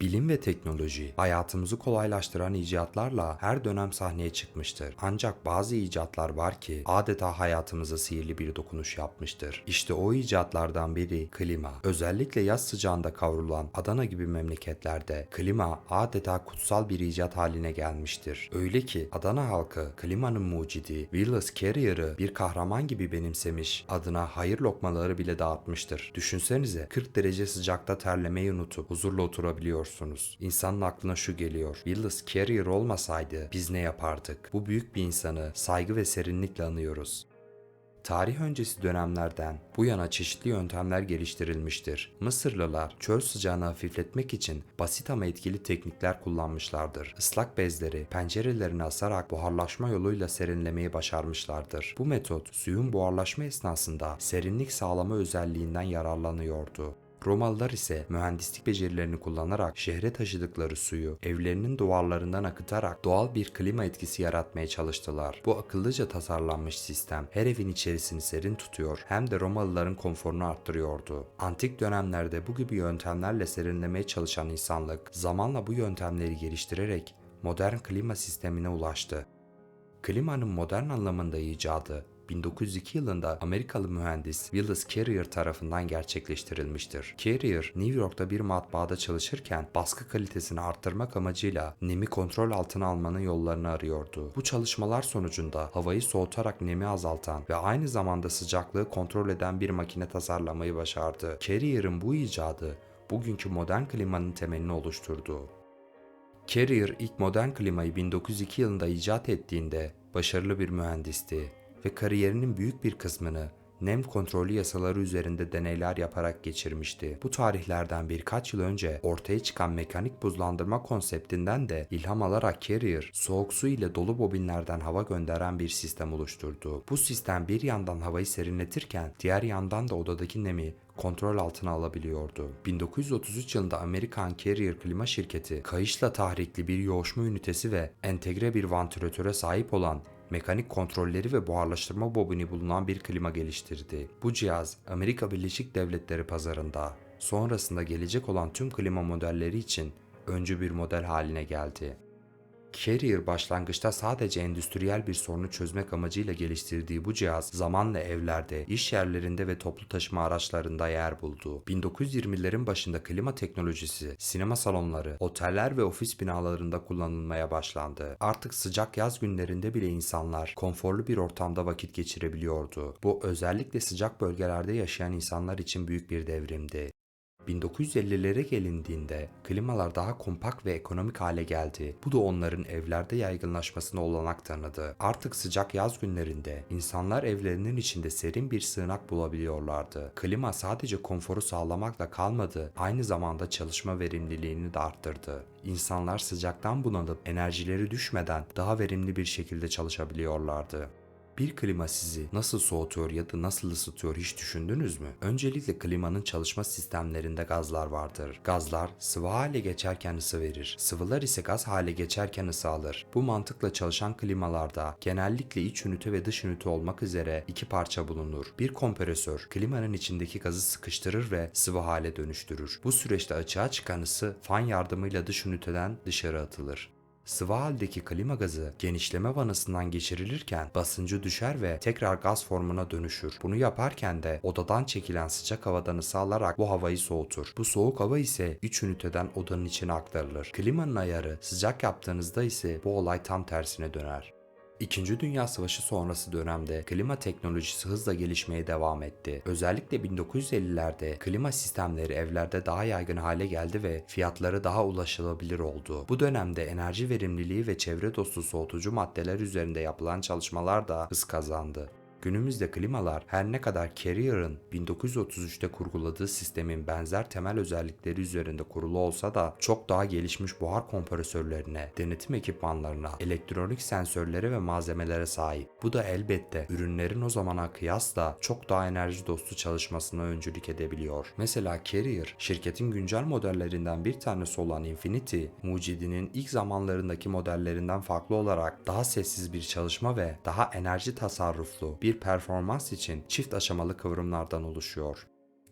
Bilim ve teknoloji hayatımızı kolaylaştıran icatlarla her dönem sahneye çıkmıştır. Ancak bazı icatlar var ki adeta hayatımıza sihirli bir dokunuş yapmıştır. İşte o icatlardan biri klima. Özellikle yaz sıcağında kavrulan Adana gibi memleketlerde klima adeta kutsal bir icat haline gelmiştir. Öyle ki Adana halkı klimanın mucidi Willis Carrier'ı bir kahraman gibi benimsemiş, adına hayır lokmaları bile dağıtmıştır. Düşünsenize 40 derece sıcakta terlemeyi unutup huzurla oturabiliyorsunuz. İnsanın aklına şu geliyor. Willis Carrier olmasaydı biz ne yapardık? Bu büyük bir insanı saygı ve serinlikle anıyoruz. Tarih öncesi dönemlerden bu yana çeşitli yöntemler geliştirilmiştir. Mısırlılar çöl sıcağını hafifletmek için basit ama etkili teknikler kullanmışlardır. Islak bezleri pencerelerine asarak buharlaşma yoluyla serinlemeyi başarmışlardır. Bu metot suyun buharlaşma esnasında serinlik sağlama özelliğinden yararlanıyordu. Romalılar ise mühendislik becerilerini kullanarak şehre taşıdıkları suyu evlerinin duvarlarından akıtarak doğal bir klima etkisi yaratmaya çalıştılar. Bu akıllıca tasarlanmış sistem her evin içerisini serin tutuyor hem de Romalıların konforunu arttırıyordu. Antik dönemlerde bu gibi yöntemlerle serinlemeye çalışan insanlık zamanla bu yöntemleri geliştirerek modern klima sistemine ulaştı. Klimanın modern anlamında icadı 1902 yılında Amerikalı mühendis Willis Carrier tarafından gerçekleştirilmiştir. Carrier, New York'ta bir matbaada çalışırken baskı kalitesini arttırmak amacıyla nemi kontrol altına almanın yollarını arıyordu. Bu çalışmalar sonucunda havayı soğutarak nemi azaltan ve aynı zamanda sıcaklığı kontrol eden bir makine tasarlamayı başardı. Carrier'ın bu icadı bugünkü modern klimanın temelini oluşturdu. Carrier ilk modern klimayı 1902 yılında icat ettiğinde başarılı bir mühendisti ve kariyerinin büyük bir kısmını nem kontrolü yasaları üzerinde deneyler yaparak geçirmişti. Bu tarihlerden birkaç yıl önce ortaya çıkan mekanik buzlandırma konseptinden de ilham alarak Carrier, soğuk su ile dolu bobinlerden hava gönderen bir sistem oluşturdu. Bu sistem bir yandan havayı serinletirken diğer yandan da odadaki nemi kontrol altına alabiliyordu. 1933 yılında Amerikan Carrier klima şirketi kayışla tahrikli bir yoğuşma ünitesi ve entegre bir vantilatöre sahip olan mekanik kontrolleri ve buharlaştırma bobini bulunan bir klima geliştirdi. Bu cihaz Amerika Birleşik Devletleri pazarında sonrasında gelecek olan tüm klima modelleri için öncü bir model haline geldi. Carrier başlangıçta sadece endüstriyel bir sorunu çözmek amacıyla geliştirdiği bu cihaz zamanla evlerde, iş yerlerinde ve toplu taşıma araçlarında yer buldu. 1920'lerin başında klima teknolojisi sinema salonları, oteller ve ofis binalarında kullanılmaya başlandı. Artık sıcak yaz günlerinde bile insanlar konforlu bir ortamda vakit geçirebiliyordu. Bu özellikle sıcak bölgelerde yaşayan insanlar için büyük bir devrimdi. 1950'lere gelindiğinde klimalar daha kompakt ve ekonomik hale geldi. Bu da onların evlerde yaygınlaşmasına olanak tanıdı. Artık sıcak yaz günlerinde insanlar evlerinin içinde serin bir sığınak bulabiliyorlardı. Klima sadece konforu sağlamakla kalmadı, aynı zamanda çalışma verimliliğini de arttırdı. İnsanlar sıcaktan bunalıp enerjileri düşmeden daha verimli bir şekilde çalışabiliyorlardı. Bir klima sizi nasıl soğutuyor ya da nasıl ısıtıyor hiç düşündünüz mü? Öncelikle klimanın çalışma sistemlerinde gazlar vardır. Gazlar sıvı hale geçerken ısı verir. Sıvılar ise gaz hale geçerken ısı alır. Bu mantıkla çalışan klimalarda genellikle iç ünite ve dış ünite olmak üzere iki parça bulunur. Bir kompresör klimanın içindeki gazı sıkıştırır ve sıvı hale dönüştürür. Bu süreçte açığa çıkan ısı fan yardımıyla dış üniteden dışarı atılır. Sıvı haldeki klima gazı genişleme vanasından geçirilirken basıncı düşer ve tekrar gaz formuna dönüşür. Bunu yaparken de odadan çekilen sıcak havadan ısı alarak bu havayı soğutur. Bu soğuk hava ise iç üniteden odanın içine aktarılır. Klimanın ayarı sıcak yaptığınızda ise bu olay tam tersine döner. İkinci Dünya Savaşı sonrası dönemde klima teknolojisi hızla gelişmeye devam etti. Özellikle 1950'lerde klima sistemleri evlerde daha yaygın hale geldi ve fiyatları daha ulaşılabilir oldu. Bu dönemde enerji verimliliği ve çevre dostu soğutucu maddeler üzerinde yapılan çalışmalar da hız kazandı. Günümüzde klimalar her ne kadar Carrier'ın 1933'te kurguladığı sistemin benzer temel özellikleri üzerinde kurulu olsa da çok daha gelişmiş buhar kompresörlerine, denetim ekipmanlarına, elektronik sensörlere ve malzemelere sahip. Bu da elbette ürünlerin o zamana kıyasla çok daha enerji dostu çalışmasına öncülük edebiliyor. Mesela Carrier, şirketin güncel modellerinden bir tanesi olan Infinity, mucidinin ilk zamanlarındaki modellerinden farklı olarak daha sessiz bir çalışma ve daha enerji tasarruflu bir performans için çift aşamalı kıvrımlardan oluşuyor.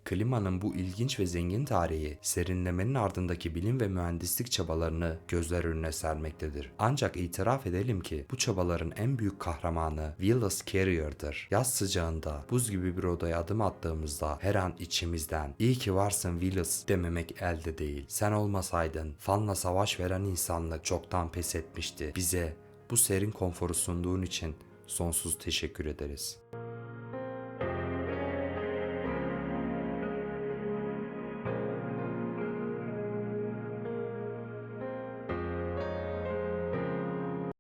Klimanın bu ilginç ve zengin tarihi serinlemenin ardındaki bilim ve mühendislik çabalarını gözler önüne sermektedir. Ancak itiraf edelim ki bu çabaların en büyük kahramanı Willis Carrier'dır. Yaz sıcağında buz gibi bir odaya adım attığımızda her an içimizden iyi ki varsın Willis dememek elde değil. Sen olmasaydın fanla savaş veren insanlık çoktan pes etmişti. Bize bu serin konforu sunduğun için sonsuz teşekkür ederiz.